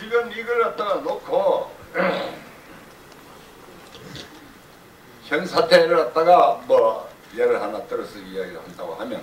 지금 이걸 갖다가 놓고 현 사태를 갖다가 뭐 예를 하나 들어서 이야기를 한다고 하면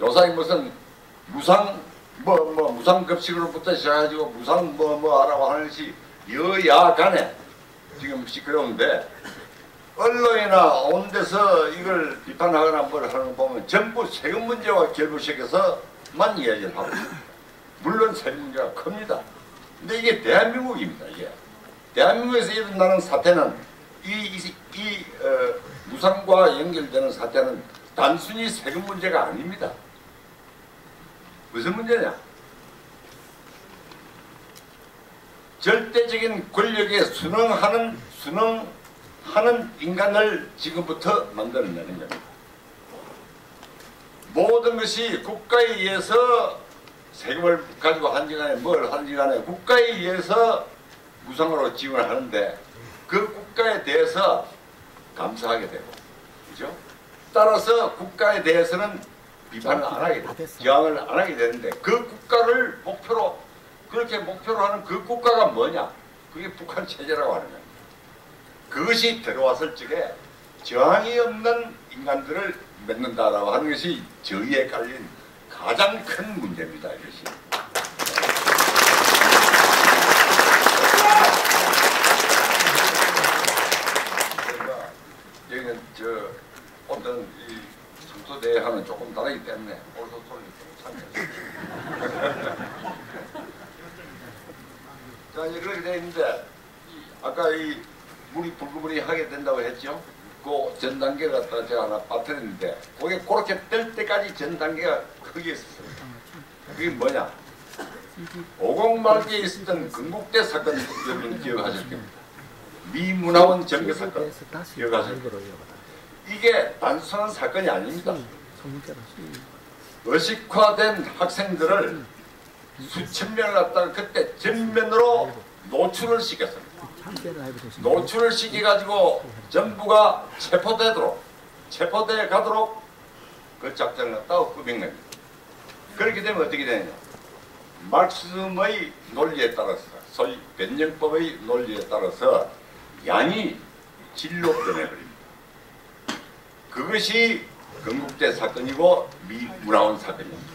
요사이 무슨 무상 뭐뭐 무상급식으로부터 시작해가지고 무상 뭐뭐 하라고 하는 것이 여야 간에 지금 시끄러운데 언론이나 온 데서 이걸 비판하거나 뭘 하는 거 보면 전부 세금 문제와 결부시켜서만 이야기를 하고 있습니다. 물론 세금 문제가 큽니다. 근데 이게 대한민국입니다. 이게 대한민국에서 일어나는 사태는 이, 이, 이 어, 무상과 연결되는 사태는 단순히 세금 문제가 아닙니다. 무슨 문제냐? 절대적인 권력에 순응하는 순응하는 인간을 지금부터 만들어내는 겁니다. 모든 것이 국가에 의해서 세금을 가지고 한지 간에 뭘 한지 간에 국가에 의해서 무상으로 지원을 하는데 그 국가에 대해서 감사하게 되고 그죠? 따라서 국가에 대해서는 비판을 안 하게 돼 저항을 안 하게 되는데 그 국가를 목표로 그렇게 목표로 하는 그 국가가 뭐냐? 그게 북한 체제라고 하는 겁니다. 그것이 들어왔을 적에 저항이 없는 인간들을 맺는다라고 하는 것이 저희에 깔린 가장 큰 문제입니다. 이것이. 그러니까 여기는 저 어떤 이 성소대하는 조금 다르기 때문에 올소 소리 좀 참여했습니다. 자 이제 그렇게 돼 있는데 이 아까 이 물이 불구불이 하게 된다고 했죠. 그 전 단계 갖다 제가 하나 빠뜨렸는데 그게 그렇게 뜰 때까지 전 단계가 크게 있었어요. 그게 뭐냐? 50 말기에 있었던 건국대 사건 여러분 기억하실 겁니다. 미 문화원 정교 사건 기억하실 겁니다. 이게 단순한 사건이 아닙니다. 의식화된 학생들을 수천 명을 갖다가 그때 전면으로 노출을 시켰습니다. 노출을 시켜가지고 전부가 체포되도록 체포대에 가도록 그 작전을 갖다가 꾸민 겁니다. 그렇게 되면 어떻게 되느냐 마르크스의 논리에 따라서 소위 변형법의 논리에 따라서 양이 질로 변해버립니다. 그것이 건국대 사건이고 미 문화원 사건입니다.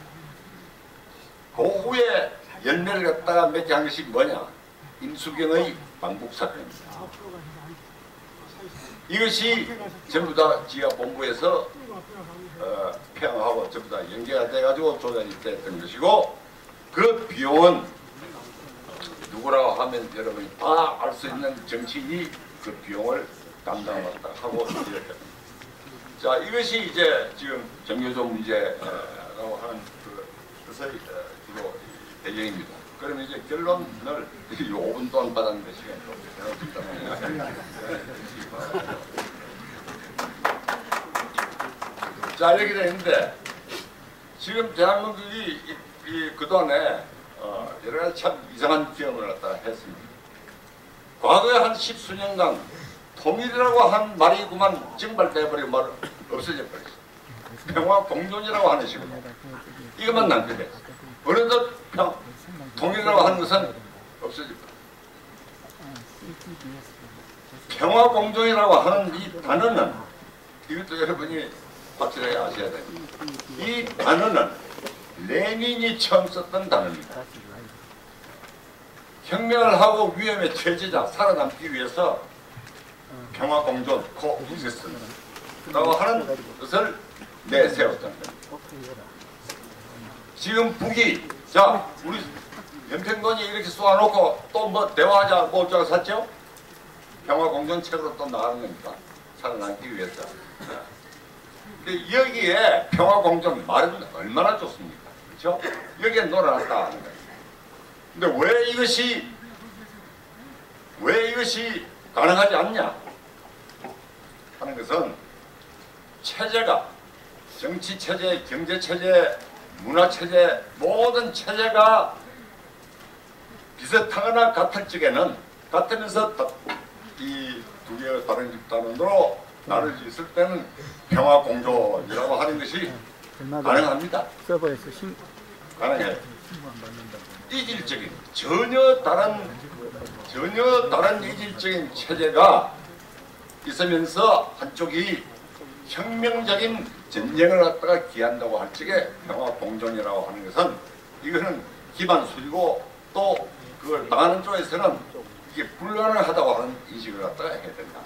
그 후에 열매를 갖다가 한 것이 뭐냐 임수경의 방북 사건입니다. 이것이 전부 다 지하 본부에서 어, 평하고 전부 다 연계가 돼가지고 조작이 됐던 것이고 그 비용은 누구라고 하면 여러분이 다 알 수 있는 정치인이 그 비용을 담당했다 하고 이렇게 자 이것이 이제 지금 정교조 문제라고 하는 그, 그것의 어, 주로 배경입니다. 그러면 이제 결론을 5분 동안 받았는데 시간이 좀 자 이렇게 되는데 지금 대한민국이 이, 이 그동안에 어, 여러 가지 참 이상한 경험을 갖다 했습니다. 과거에 한 십수년간 통일이라고 한 말이 그만 증발돼버리고 말 없어져 버렸어. 평화 공존이라고 하는 식으로 이것만 남게 됐어. 어느덧 평, 통일이라고 하는 것은 없어져 버렸어. 평화 공존이라고 하는 이 단어는 이것도 여러분이 확실하게 아셔야 됩니다. 이 단어는 레닌이 처음 썼던 단어입니다. 혁명을 하고 위험에 처지자 살아남기 위해서 평화 공존 코익시스라고 하는 것을 내세웠던 겁니다. 지금 북이 자 우리 연평군이 이렇게 쏘아놓고 또 뭐 대화하자 뭐 어쩌고 샀죠? 평화 공존 책으로 또 나가는 겁니다. 살아남기 위해서. 근데 여기에 평화 공존 말은 얼마나 좋습니까? 그렇죠? 여기에 놀아놨다 하는 거예요. 근데 왜 이것이 왜 이것이 가능하지 않냐 하는 것은 체제가 정치 체제, 경제 체제, 문화 체제 모든 체제가 비슷하거나 같을 적에는 같으면서 이 두 개의 다른 집단으로 나눠져 있을 때는 평화 공존이라고 하는 것이 가능합니다. 서버에서 신, 안 받는다고. 이질적인 전혀 다른 전혀 다른 이질적인 체제가 있으면서 한쪽이 혁명적인 전쟁을 갖다가 기한다고 할 적에 평화 공존이라고 하는 것은 이거는 기반 수리고 또 그걸 당하는 쪽에서는 이게 불가능하다고 하는 인식을 갖다가 해야 된다.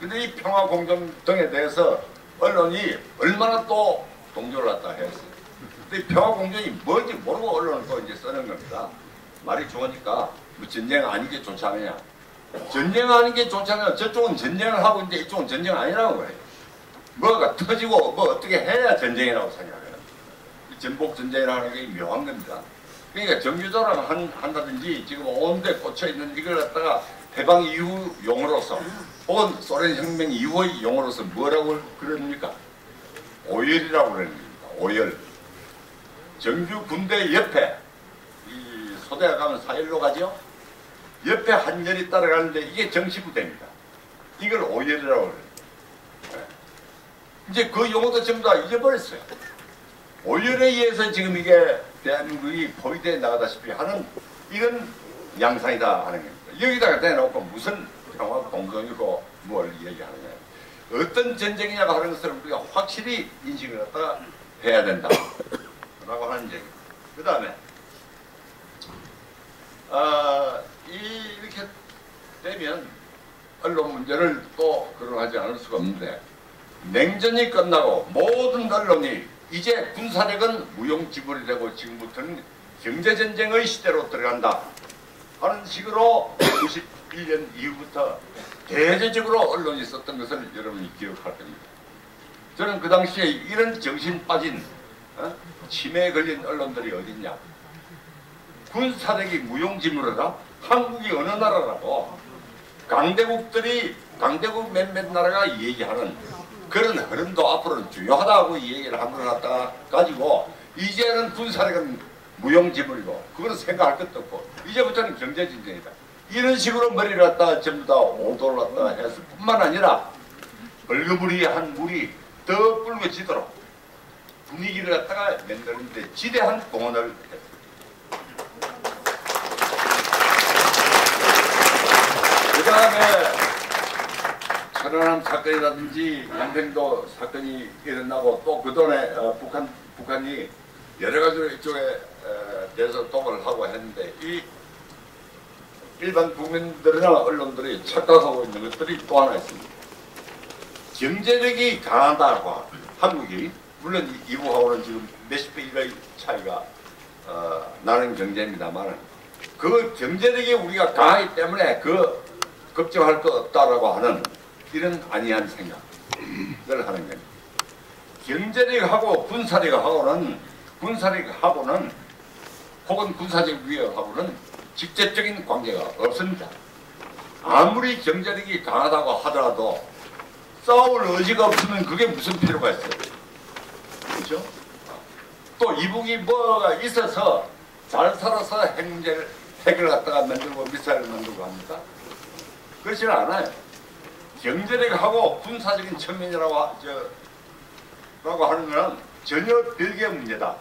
근데 이 평화 공존 등에 대해서 언론이 얼마나 또 동조를 갖다 했어요. 근데 평화 공존이 뭔지 모르고 언론을 또 이제 쓰는 겁니다. 말이 좋으니까 뭐 전쟁 아닌 게 좋지 않느냐. 전쟁 하는 게 좋지 않느냐. 저쪽은 전쟁을 하고 있는데 이쪽은 전쟁 아니라고 그래요. 뭐가 터지고 뭐 어떻게 해야 전쟁이라고 생각해요. 이 전복 전쟁이라는 게 묘한 겁니다. 그러니까 정규조랑 한, 한다든지 지금 온데 꽂혀 있는 이걸 갖다가 해방 이후 용어로서 혹은 소련 혁명 이후의 용어로서 뭐라고 그럽니까? 오열이라고 그러는 겁니다. 오열. 정규 군대 옆에 이 소대가 가면 사열로 가죠. 옆에 한열이 따라가는데 이게 정시부대입니다. 이걸 오열이라고 그래요. 네. 이제 그 용어도 전부 다 잊어버렸어요. 오열에 의해서 지금 이게 대한민국이 포위되어 나가다시피 하는 이건 양상이다 하는 겁니다. 여기다가 대놓고 무슨 평화 공존이고 뭘 얘기하느냐. 어떤 전쟁이냐고 하는 것을 우리가 확실히 인식을 갖다가 해야 된다. 라고 하는 얘기. 그 다음에, 아, 이, 이렇게 되면 언론 문제를 또 거론하지 않을 수가 없는데, 냉전이 끝나고 모든 언론이 이제 군사력은 무용지물이 되고 지금부터는 경제전쟁의 시대로 들어간다. 하는 식으로 91년 이후부터 대대적으로 언론이 썼던 것을 여러분이 기억할 겁니다. 저는 그 당시에 이런 정신 빠진 어? 치매에 걸린 언론들이 어딨냐. 군사력이 무용지물이다? 한국이 어느 나라라고 강대국들이 강대국 몇몇 나라가 얘기하는 그런 흐름도 앞으로는 중요하다고 이 얘기를 한번 갖다가 가지고 이제는 군사력은 무용지물이고 그거는 생각할 것도 없고 이제부터는 경제진정이다. 이런 식으로 머리를 갖다가 전부 다 오도를 갖다가 했을 뿐만 아니라 벌거무리한 물이 더 붉어지도록 분위기를 갖다가 만드는데 지대한 공헌을 했습니다. 그 다음에 천안함 사건이라든지 양평도 사건이 일어나고 또 그동안에 어, 북한, 북한이 여러 가지로 이쪽에 어, 대해서 독을 하고 했는데 이 일반 국민들이나 언론들이 착각하고 있는 것들이 또 하나 있습니다. 경제력이 강하다고 한국이 물론 이- 이부하고는 지금 몇십 배의 차이가 어, 나는 경제입니다만 그 경제력이 우리가 강하기 때문에 그 걱정할 거 없다라고 하는 이런 아니한 생각을 하는 겁니다. 경제력하고 군사력하고는 군사력하고는 혹은 군사적 위협하고는 직접적인 관계가 없습니다. 아무리 경제력이 강하다고 하더라도 싸울 의지가 없으면 그게 무슨 필요가 있어요. 그렇죠? 또 이북이 뭐가 있어서 잘 살아서 핵 문제를 핵을 갖다가 만들고 미사일을 만들고 합니까? 그렇지는 않아요. 경제력하고 군사적인 측면이라고 하- 저, 라고 하는 것은 전혀 별개의 문제다.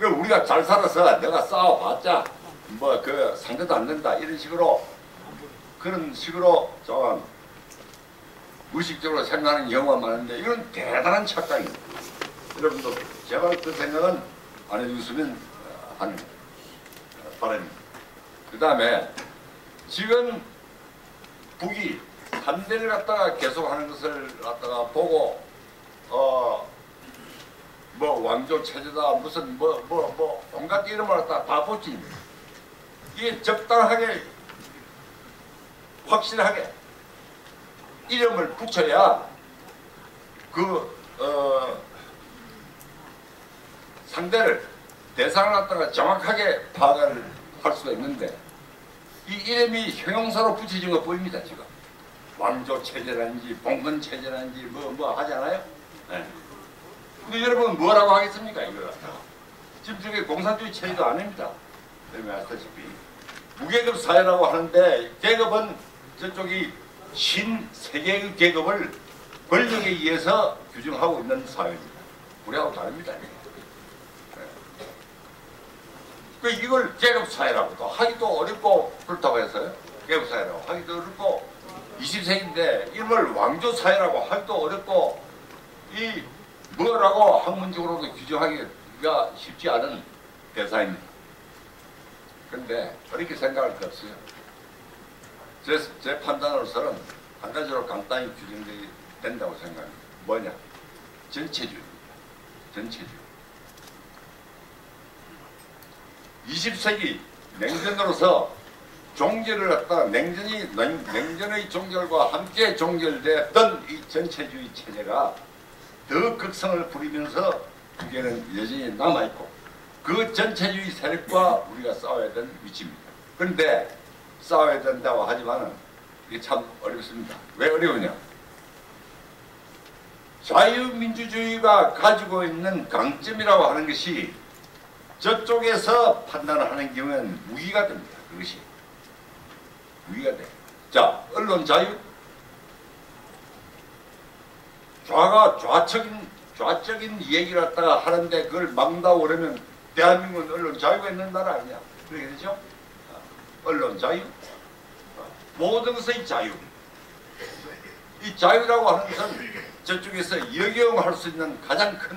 그 우리가 잘 살아서 내가 싸워봤자 뭐 그 상대도 안 된다 이런 식으로 그런 식으로 좀 무의식적으로 생각하는 경우가 많은데 이건 대단한 착각입니다. 여러분도 제발 그 생각은 안 해주시면 어, 하는 어, 바람입니다. 그 다음에 지금 북이 한대를 갖다가 계속하는 것을 갖다가 보고 어 뭐 왕조 체제다 무슨 뭐 뭐뭐 온갖 이름을 다 붙입니다. 이게 적당하게 확실하게 이름을 붙여야 그 어, 상대를 대상을 갖다가 정확하게 파악을 할 수가 있는데 이 이름이 형용사로 붙여진 것 보입니다 지금 왕조 체제라든지 봉건 체제라든지 뭐뭐 하잖아요. 네. 근데 여러분 뭐라고 하겠습니까 이걸 갖다가 지금 저게 공산주의 체제도 아닙니다. 여러분 아시다시피 무계급 사회라고 하는데 계급은 저쪽이 신세계의 계급을 권력에 의해서 규정하고 있는 사회입니다. 우리하고 다릅니다. 네. 그 이걸 계급사회라고 또 하기도 어렵고 그렇다고 해서요. 계급사회라고 하기도 어렵고 20세기인데 이걸 왕조사회라고 하기도 어렵고 이 뭐라고 학문적으로도 규정하기가 쉽지 않은 대사입니다. 그런데 그렇게 생각할 게 없어요. 제, 제 판단으로서는 한 가지로 간단히 규정되이 된다고 생각합니다. 뭐냐? 전체주의. 전체주의. 20세기 냉전으로서 종결을 갖다가 냉전이 냉, 냉전의 종결과 함께 종결됐던 이 전체주의 체제가 더 극성을 부리면서 그게는 여전히 남아있고 그 전체주의 세력과 우리가 싸워야 되는 위치입니다. 그런데 싸워야 된다고 하지만은 이게 참 어렵습니다. 왜 어려우냐? 자유민주주의가 가지고 있는 강점이라고 하는 것이 저쪽에서 판단을 하는 경우에는 무기가 됩니다. 그것이. 무기가 돼. 자, 언론 자유. 좌가 좌측인, 좌적인 얘기를 갖다가 하는데 그걸 막는다고 그러면 대한민국은 언론 자유가 있는 나라 아니야. 그렇게 되죠? 언론 자유. 모든 것의 자유. 이 자유라고 하는 것은 저쪽에서 역용할 수 있는 가장 큰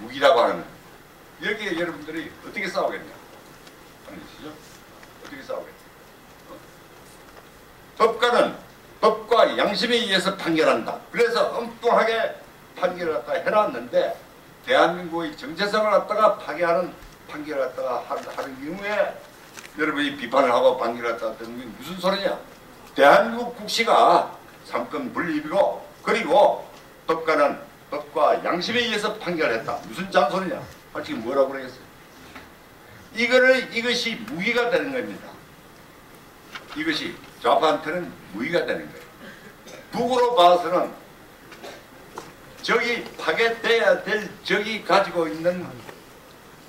무기라고 하는. 여기에 여러분들이 어떻게 싸우겠냐? 아니시죠? 어떻게 싸우겠냐? 어? 법관은 법과 양심에 의해서 판결한다. 그래서 엉뚱하게 판결을 갖다가 해놨는데 대한민국의 정체성을 갖다가 파괴하는 판결을 갖다가 하는 경우에 여러분이 비판을 하고 판결을 갖다가 하는 게 무슨 소리냐? 대한민국 국시가 삼권 분립이고 그리고 법관은 법과 양심에 의해서 판결했다. 무슨 잔소리냐? 아, 지금 뭐라고 그러겠어요? 이거를, 이것이 무기가 되는 겁니다. 이것이 좌파한테는 무기가 되는 거예요. 북으로 봐서는 적이 파괴돼야 될 적이 가지고 있는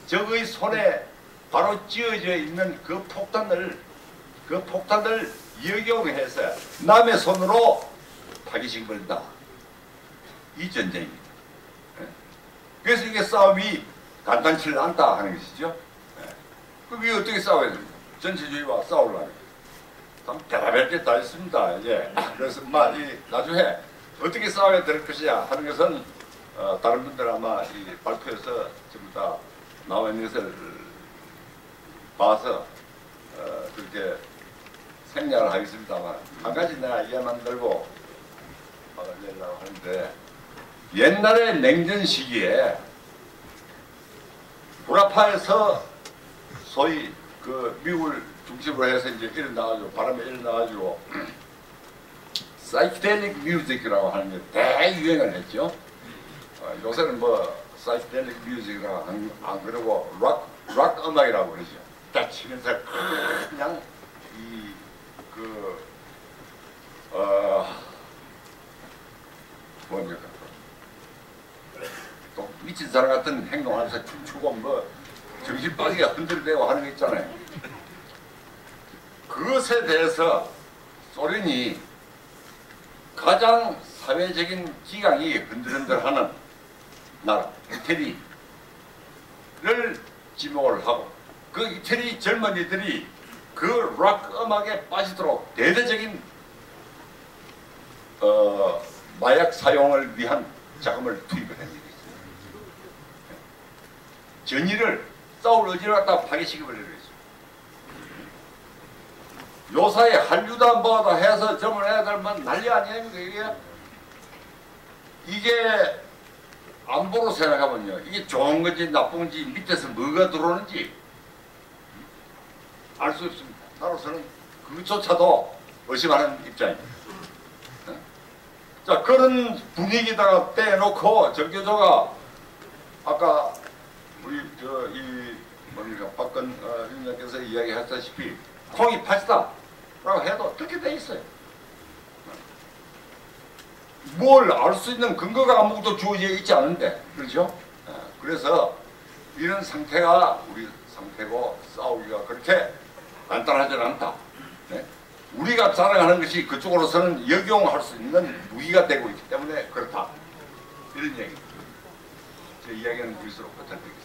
적의 손에 바로 찌어져 있는 그 폭탄을 그 폭탄을 역용해서 남의 손으로 파괴시켜버린다. 이 전쟁입니다. 예? 그래서 이게 싸움이 간단치를 않다 하는 것이죠. 네. 그게 어떻게 싸워야 됩니까? 전체주의와 싸우려면. 참 대답할 게 다 있습니다. 예. 그래서 막 이, 나중에 어떻게 싸워야 될 것이냐 하는 것은 어, 다른 분들 아마 이 발표에서 전부 다 나와 있는 것을 봐서 어, 그렇게 생략을 하겠습니다만 한 가지 내가 이해 만 들고 말하려고 하는데 옛날에 냉전 시기에 불아파에서 소위 그 미국을 중심으로 해서 이제 일어나가지고 바람에 일어나가지고 사이키델릭 뮤직이라고 하는 게 대유행을 했죠. 어, 요새는 뭐 사이키델릭 뮤직이라고 안, 안 그러고 락, 락 음악이라고 그러죠. 딱 치면서 그냥 이 그 어, 뭡니까 또 미친 사람 같은 행동하면서 춤추고 뭐 정신 빠지게 흔들대고 하는 거 있잖아요. 그것에 대해서 소련이 가장 사회적인 기강이 흔들흔들하는 나라 이태리를 지목을 하고 그 이태리 젊은이들이 그 락 음악에 빠지도록 대대적인 어, 마약 사용을 위한 자금을 투입을 합니다. 전의를 싸울 의지를 갖다 파괴시켜버리려. 요사이 한류다 뭐다 해서 젊은 애들만 난리 아니에요 이게? 이게 안보로 생각하면요. 이게 좋은 건지 나쁜 건지 밑에서 뭐가 들어오는지 알 수 없습니다. 나로서는 그조차도 의심하는 입장입니다. 자 그런 분위기다가 떼놓고 정교조가 아까 우리 저이 뭡니까 박근 어, 위원장께서 이야기하셨다시피 콩이 팥이다 라고 해도 그렇게 돼 있어요. 뭘 알 수 있는 근거가 아무것도 주어져 있지 않은데 그렇죠? 어, 그래서 이런 상태가 우리 상태고 싸우기가 그렇게 간단하지 않다. 네? 우리가 자랑하는 것이 그쪽으로서는 역용할 수 있는 무기가 되고 있기 때문에 그렇다. 이런 얘기. 제 이야기는 여기서 부탁드리겠습니다.